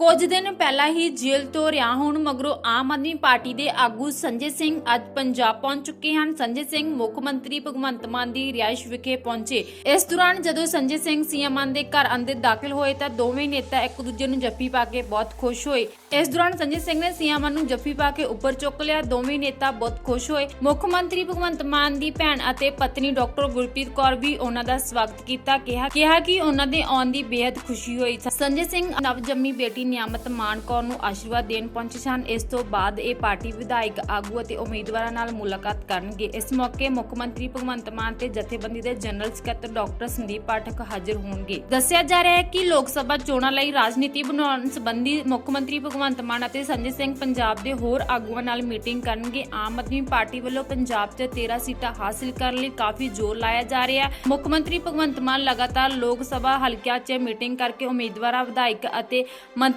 ਕੁਝ ਦਿਨ ਪਹਿਲਾਂ ਹੀ ਜੇਲ੍ਹ ਤੋਂ ਰਿਹਾ ਹੋਣ ਮਗਰੋਂ ਆਮ ਆਦਮੀ ਪਾਰਟੀ ਦੇ ਆਗੂ ਸੰਜੇ ਸਿੰਘ ਅੱਜ ਪੰਜਾਬ ਪਹੁੰਚ ਚੁੱਕੇ ਹਨ। ਸੰਜੇ ਸਿੰਘ ਮੁੱਖ ਮੰਤਰੀ ਭਗਵੰਤ ਮਾਨ ਦੀ ਰਿਹਾਇਸ਼ ਵਿਖੇ ਪਹੁੰਚੇ। ਇਸ ਦੌਰਾਨ ਜਦੋਂ ਸੰਜੇ ਸਿੰਘ ਸੀਐਮ ਮਾਨ ਦੇ ਘਰ ਅੰਦਰ ਦਾਖਲ ਹੋਏ ਤਾਂ ਦੋਵੇਂ ਨੇਤਾ ਇੱਕ ਦੂਜੇ ਨੂੰ ਜੱਫੀ ਪਾ ਕੇ ਬਹੁਤ ਖੁਸ਼ ਹੋਏ। ਇਸ ਦੌਰਾਨ ਸੰਜੇ ਸਿੰਘ ਨੇ ਸੀਐਮ ਮਾਨ ਨੂੰ ਜੱਫੀ ਪਾ ਕੇ ਉੱਪਰ ਚੁੱਕ ਲਿਆ। ਦੋਵੇਂ ਨੇਤਾ ਬਹੁਤ ਖੁਸ਼ ਹੋਏ। ਮੁੱਖ ਮੰਤਰੀ ਭਗਵੰਤ ਮਾਨ ਦੀ ਭੈਣ ਅਤੇ ਪਤਨੀ ਡਾਕਟਰ ਗੁਰਪ੍ਰੀਤ ਕੌਰ ਵੀ ਉਹਨਾਂ ਦਾ ਸਵਾਗਤ ਕੀਤਾ। ਕਿਹਾ ਕਿਹਾ ਕਿ ਉਹਨਾਂ ਦੇ ਆਉਣ ਦੀ ਬੇहद ਖੁਸ਼ੀ ਹੋਈ। ਸੰਜੇ ਸਿੰਘ ਨਵਜੰਮੀ ਬੇਟੀ ਨਿਆਮਤ ਮਾਨ ਕੌਰ ਨੂੰ ਆਸ਼ੀਰਵਾਦ ਦੇਣ ਪਹੁੰਚੇ ਸਨ। ਇਸ ਤੋਂ ਬਾਅਦ ਇਹ ਪਾਰਟੀ ਵਿਧਾਇਕ ਆਗੂ ਅਤੇ ਉਮੀਦਵਾਰਾਂ ਨਾਲ ਮੁਲਾਕਾਤ ਕਰਨਗੇ। ਇਸ ਮੌਕੇ ਮੁੱਖ ਮੰਤਰੀ ਭਗਵੰਤ ਮਾਨ ਤੇ ਜਥੇਬੰਦੀ ਦੇ ਜਨਰਲ ਸਕੱਤਰ ਡਾਕਟਰ ਸੰਦੀਪ ਪਾਠਕ ਹਾਜ਼ਰ ਹੋਣਗੇ। ਦੱਸਿਆ ਜਾ ਰਿਹਾ ਹੈ ਕਿ ਲੋਕ ਸਭਾ ਚੋਣਾਂ ਲਈ ਰਾਜਨੀਤੀ ਬਣਾਉਣ ਸੰਬੰਧੀ ਮੁੱਖ ਮੰਤਰੀ ਭਗਵੰਤ ਮਾਨ ਅਤੇ ਸੰਜੇ ਸਿੰਘ ਪੰਜਾਬ ਦੇ ਹੋਰ ਆਗੂਆਂ ਨਾਲ ਮੀਟਿੰਗ ਕਰਨਗੇ। ਆਮ ਆਦਮੀ ਪਾਰਟੀ ਵੱਲੋਂ ਪੰਜਾਬ 'ਚ 13 ਸੀਟਾਂ ਹਾਸਿਲ ਕਰਨ ਲਈ ਕਾਫੀ ਜ਼ੋਰ ਲਾਇਆ ਜਾ ਰਿਹਾ ਹੈ। ਮੁੱਖ ਮੰਤਰੀ ਭਗਵੰਤ ਮਾਨ ਲਗਾਤਾਰ ਲੋਕ ਸਭਾ ਹਲਕਿਆਂ 'ਚ ਮੀਟਿੰਗ ਕਰਕੇ ਉਮੀਦਵਾਰਾਂ, ਵਿਧਾਇਕ ਅਤੇ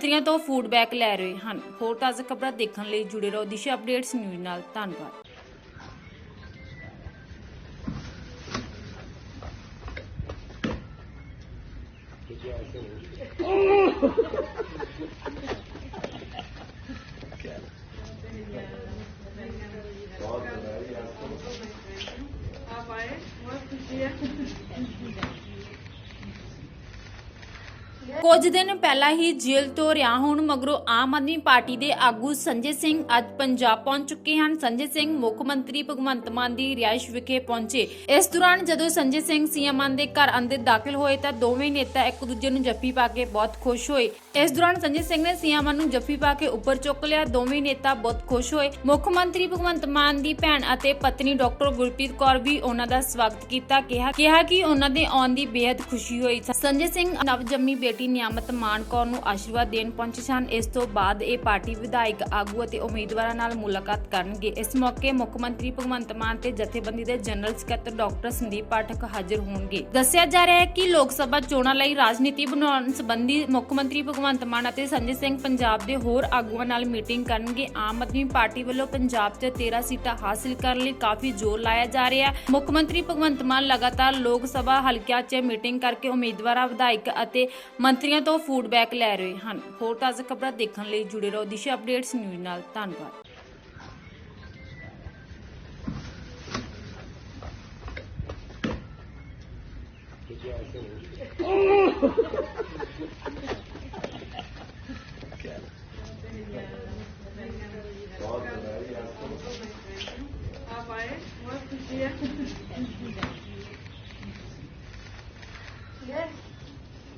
ਮੰਤਰੀਆਂ ਤੋਂ ਫੀਡਬੈਕ ਲੈ ਰਹੇ ਹਨ ਹੋਰ ਤਾਜ਼ਾ ਖਬਰਾਂ ਦੇਖਣ ਲਈ ਜੁੜੇ ਰਹੋ ਦਿਸ਼ਾ ਅਪਡੇਟਸ ਨਿਊਜ਼ ਨਾਲ ਧੰਨਵਾਦ आप आए बहुत खुशी है ਕੁਝ ਦਿਨ ਪਹਿਲਾਂ ਹੀ ਜੇਲ੍ਹ ਤੋਂ ਰਿਹਾ ਹੋਣ ਮਗਰੋਂ ਆਮ ਆਦਮੀ ਪਾਰਟੀ ਦੇ ਆਗੂ ਸੰਜੇ ਸਿੰਘ ਅੱਜ ਪੰਜਾਬ ਪਹੁੰਚ ਚੁੱਕੇ ਹਨ। ਸੰਜੇ ਸਿੰਘ ਮੁੱਖ ਮੰਤਰੀ ਭਗਵੰਤ ਮਾਨ ਦੀ ਰਿਹਾਇਸ਼ ਵਿਖੇ ਪਹੁੰਚੇ। ਇਸ ਦੌਰਾਨ ਜਦੋਂ ਸੰਜੇ ਸਿੰਘ ਸੀਐਮ ਮਾਨ ਦੇ ਘਰ ਅੰਦਰ ਦਾਖਲ ਹੋਏ ਤਾਂ ਦੋਵੇਂ ਨੇਤਾ ਇੱਕ ਦੂਜੇ ਨੂੰ ਜੱਫੀ ਪਾ ਕੇ ਬਹੁਤ ਖੁਸ਼ ਹੋਏ। ਇਸ ਦੌਰਾਨ ਸੰਜੇ ਸਿੰਘ ਨੇ ਸੀਐਮ ਮਾਨ ਨੂੰ ਜੱਫੀ ਪਾ ਕੇ ਉੱਪਰ ਚੁੱਕ ਲਿਆ। ਦੋਵੇਂ ਨੇਤਾ ਬਹੁਤ ਖੁਸ਼ ਹੋਏ। ਮੁੱਖ ਮੰਤਰੀ ਭਗਵੰਤ ਮਾਨ ਦੀ ਭੈਣ ਅਤੇ ਪਤਨੀ ਡਾਕਟਰ ਗੁਰਪ੍ਰੀਤ ਕੌਰ ਵੀ ਉਹਨਾਂ ਦਾ ਸਵਾਗਤ ਕੀਤਾ। ਕਿਹਾ ਕਿਹਾ ਕਿ ਉਹਨਾਂ ਦੇ ਆਉਣ ਦੀ ਬੇहद ਖੁਸ਼ੀ ਹੋਈ। ਸੰਜੇ ਸਿੰਘ ਨਵਜੰਮੀ ਬੇਟੀ ਨਿਆਮਤ ਮਾਨ ਕੌਰ ਨੂੰ ਆਸ਼ੀਰਵਾਦ ਦੇਣ ਪਹੁੰਚੇ ਸਨ। ਇਸ ਤੋਂ ਬਾਅਦ ਇਹ ਪਾਰਟੀ ਵਿਧਾਇਕ ਆਗੂ ਅਤੇ ਉਮੀਦਵਾਰਾਂ ਨਾਲ ਮੁਲਾਕਾਤ ਕਰਨਗੇ। ਇਸ ਮੌਕੇ ਮੁੱਖ ਮੰਤਰੀ ਭਗਵੰਤ ਮਾਨ ਤੇ ਜਥੇਬੰਦੀ ਦੇ ਜਨਰਲ ਸਕੱਤਰ ਡਾਕਟਰ ਸੰਦੀਪ ਪਾਠਕ ਹਾਜ਼ਰ ਹੋਣਗੇ। ਦੱਸਿਆ ਜਾ ਰਿਹਾ ਹੈ ਕਿ ਲੋਕ ਸਭਾ ਚੋਣਾਂ ਲਈ ਰਾਜਨੀਤੀ ਬਣਾਉਣ ਸੰਬੰਧੀ ਮੁੱਖ ਮੰਤਰੀ ਭਗਵੰਤ ਮਾਨ ਅਤੇ ਸੰਜੇ ਸਿੰਘ ਪੰਜਾਬ ਦੇ ਹੋਰ ਆਗੂਆਂ ਨਾਲ ਮੀਟਿੰਗ ਕਰਨਗੇ। ਆਮ ਆਦਮੀ ਪਾਰਟੀ ਵੱਲੋਂ ਪੰਜਾਬ 'ਚ 13 ਸੀਟਾਂ ਹਾਸਿਲ ਕਰਨ ਲਈ ਕਾਫੀ ਜ਼ੋਰ ਲਾਇਆ ਜਾ ਰਿਹਾ ਹੈ। ਮੁੱਖ ਮੰਤਰੀ ਭਗਵੰਤ ਮਾਨ ਲਗਾਤਾਰ ਲੋਕ ਸਭਾ ਹਲਕਿਆਂ 'ਚ ਮੀਟਿੰਗ ਕਰਕੇ ਉਮੀਦਵਾਰਾਂ, ਵਿਧਾਇਕ ਅਤੇ ਮੰਤਰੀਆਂ ਤੋਂ ਫੀਡਬੈਕ ਲੈ ਰਹੇ ਹਨ ਹੋਰ ਤਾਜ਼ਾ ਖਬਰਾਂ ਦੇਖਣ ਲਈ ਜੁੜੇ ਰਹੋ ਦਿਸ਼ਾ ਅਪਡੇਟਸ ਨਿਊਜ਼ ਨਾਲ ਧੰਨਵਾਦ आप आए बहुत खुशी है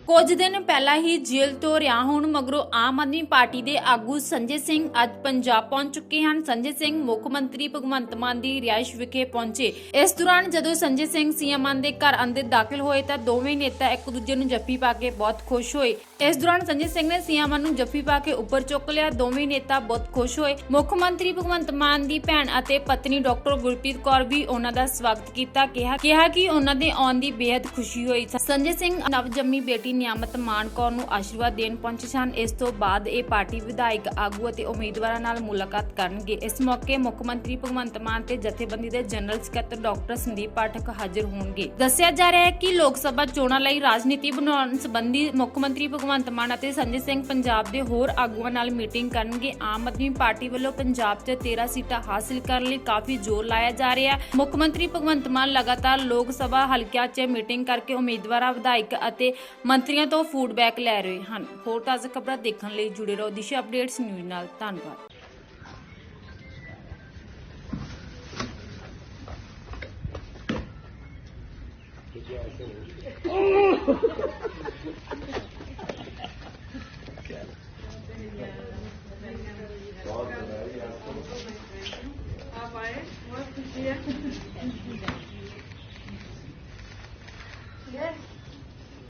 ਕੁਝ ਦਿਨ ਪਹਿਲਾਂ ਹੀ ਜੇਲ੍ਹ ਤੋਂ ਰਿਹਾ ਹੋਣ ਮਗਰੋਂ ਆਮ ਆਦਮੀ ਪਾਰਟੀ ਦੇ ਆਗੂ ਸੰਜੇ ਸਿੰਘ ਅੱਜ ਪੰਜਾਬ ਪਹੁੰਚ ਚੁੱਕੇ ਹਨ। ਸੰਜੇ ਸਿੰਘ ਮੁੱਖ ਮੰਤਰੀ ਭਗਵੰਤ ਮਾਨ ਦੀ ਰਿਹਾਇਸ਼ ਵਿਖੇ ਪਹੁੰਚੇ। ਇਸ ਦੌਰਾਨ ਜਦੋਂ ਸੰਜੇ ਸਿੰਘ ਸੀਐਮ ਮਾਨ ਦੇ ਘਰ ਅੰਦਰ ਦਾਖਲ ਹੋਏ ਤਾਂ ਦੋਵੇਂ ਨੇਤਾ ਇੱਕ ਦੂਜੇ ਨੂੰ ਜੱਫੀ ਪਾ ਕੇ ਬਹੁਤ ਖੁਸ਼ ਹੋਏ। ਇਸ ਦੌਰਾਨ ਸੰਜੇ ਸਿੰਘ ਨੇ ਸੀਐਮ ਮਾਨ ਨੂੰ ਜੱਫੀ ਪਾ ਕੇ ਉੱਪਰ ਚੁੱਕ ਲਿਆ। ਦੋਵੇਂ ਨੇਤਾ ਬਹੁਤ ਖੁਸ਼ ਹੋਏ। ਮੁੱਖ ਮੰਤਰੀ ਭਗਵੰਤ ਮਾਨ ਦੀ ਭੈਣ ਅਤੇ ਪਤਨੀ ਡਾਕਟਰ ਗੁਰਪ੍ਰੀਤ ਕੌਰ ਵੀ ਉਹਨਾਂ ਦਾ ਸਵਾਗਤ ਕੀਤਾ। ਕਿਹਾ ਕਿਹਾ ਕਿ ਉਹਨਾਂ ਦੇ ਆਉਣ ਦੀ ਬੇहद ਖੁਸ਼ੀ ਹੋਈ। ਸੰਜੇ ਸਿੰਘ ਨਵਜੰਮੀ ਬੇਟੀ ਨਿਆਮਤ ਮਾਨ ਕੌਰ ਨੂੰ ਆਸ਼ੀਰਵਾਦ ਦੇਣ ਪਹੁੰਚੇ ਸਨ। ਇਸ ਤੋਂ ਬਾਅਦ ਇਹ ਪਾਰਟੀ ਵਿਧਾਇਕ ਆਗੂ ਅਤੇ ਉਮੀਦਵਾਰਾਂ ਨਾਲ ਮੁਲਾਕਾਤ ਕਰਨਗੇ। ਇਸ ਮੌਕੇ ਮੁੱਖ ਮੰਤਰੀ ਭਗਵੰਤ ਮਾਨ ਤੇ ਜਥੇਬੰਦੀ ਦੇ ਜਨਰਲ ਸਕੱਤਰ ਡਾਕਟਰ ਸੰਦੀਪ ਪਾਠਕ ਹਾਜ਼ਰ ਹੋਣਗੇ। ਦੱਸਿਆ ਜਾ ਰਿਹਾ ਹੈ ਕਿ ਲੋਕ ਸਭਾ ਚੋਣਾਂ ਲਈ ਰਾਜਨੀਤੀ ਬਣਾਉਣ ਸੰਬੰਧੀ ਮੁੱਖ ਮੰਤਰੀ ਭਗਵੰਤ ਮਾਨ ਅਤੇ ਸੰਜੇ ਸਿੰਘ ਪੰਜਾਬ ਦੇ ਹੋਰ ਆਗੂਆਂ ਨਾਲ ਮੀਟਿੰਗ ਕਰਨਗੇ। ਆਮ ਆਦਮੀ ਪਾਰਟੀ ਵੱਲੋਂ ਪੰਜਾਬ 'ਚ 13 ਸੀਟਾਂ ਹਾਸਲ ਕਰਨ ਲਈ ਕਾਫੀ ਜ਼ੋਰ ਲਾਇਆ ਜਾ ਰਿਹਾ। ਹੈ ਮੁੱਖ ਮੰਤਰੀ ਭਗਵੰਤ ਮਾਨ ਲਗਾਤਾਰ ਲੋਕ ਸਭਾ ਹਲਕਿਆਂ 'ਚ ਮੀਟਿੰਗ ਕਰਕੇ ਉਮੀਦਵਾਰਾਂ, ਵਿਧਾਇਕ ਅਤੇ ਮੰਤਰੀਆਂ ਤੋਂ ਫੀਡਬੈਕ ਲੈ ਰਹੇ ਹਨ। ਹੋਰ ਤਾਜ਼ਾ ਖਬਰਾਂ ਦੇਖਣ ਲਈ ਜੁੜੇ ਰਹੋ ਦਿਸ਼ਾ ਅਪਡੇਟਸ ਨਿਊਜ਼ ਨਾਲ। ਧੰਨਵਾਦ। आप